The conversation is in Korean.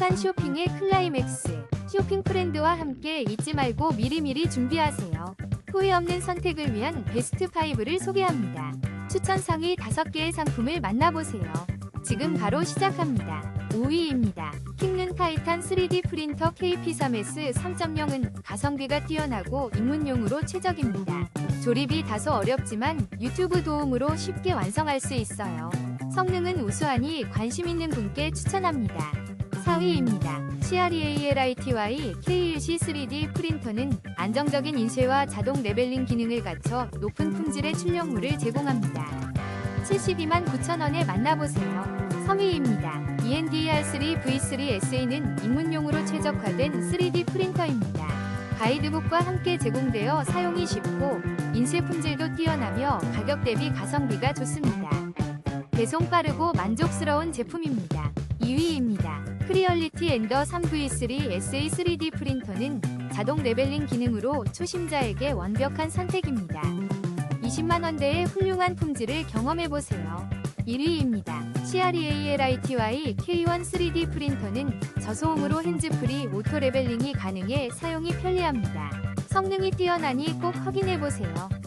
행복한 쇼핑의 클라이맥스. 쇼핑 프렌드와 함께 잊지 말고 미리미리 준비하세요. 후회 없는 선택을 위한 베스트 5를 소개합니다. 추천 상위 5개의 상품을 만나보세요. 지금 바로 시작합니다. 5위입니다. 킹눈 타이탄 3D 프린터 KP3S 3.0은 가성비가 뛰어나고 입문용으로 최적입니다. 조립이 다소 어렵지만 유튜브 도움으로 쉽게 완성할 수 있어요. 성능은 우수하니 관심 있는 분께 추천합니다. 4위입니다. CREALITY K1C 3D 프린터는 안정적인 인쇄와 자동 레벨링 기능을 갖춰 높은 품질의 출력물을 제공합니다. 72만 9천원에 만나보세요. 3위입니다. E ENDR3 V3SA는 입문용으로 최적화된 3D 프린터입니다. 가이드북과 함께 제공되어 사용이 쉽고 인쇄 품질도 뛰어나며 가격 대비 가성비가 좋습니다. 배송 빠르고 만족스러운 제품입니다. 2위입니다. 크리얼리티 엔더 3V3 SA 3D 프린터는 자동 레벨링 기능으로 초심자에게 완벽한 선택입니다. 20만원대의 훌륭한 품질을 경험해보세요. 1위입니다. CREALITY K1 3D 프린터는 저소음으로 핸즈프리 오토 레벨링이 가능해 사용이 편리합니다. 성능이 뛰어나니 꼭 확인해보세요.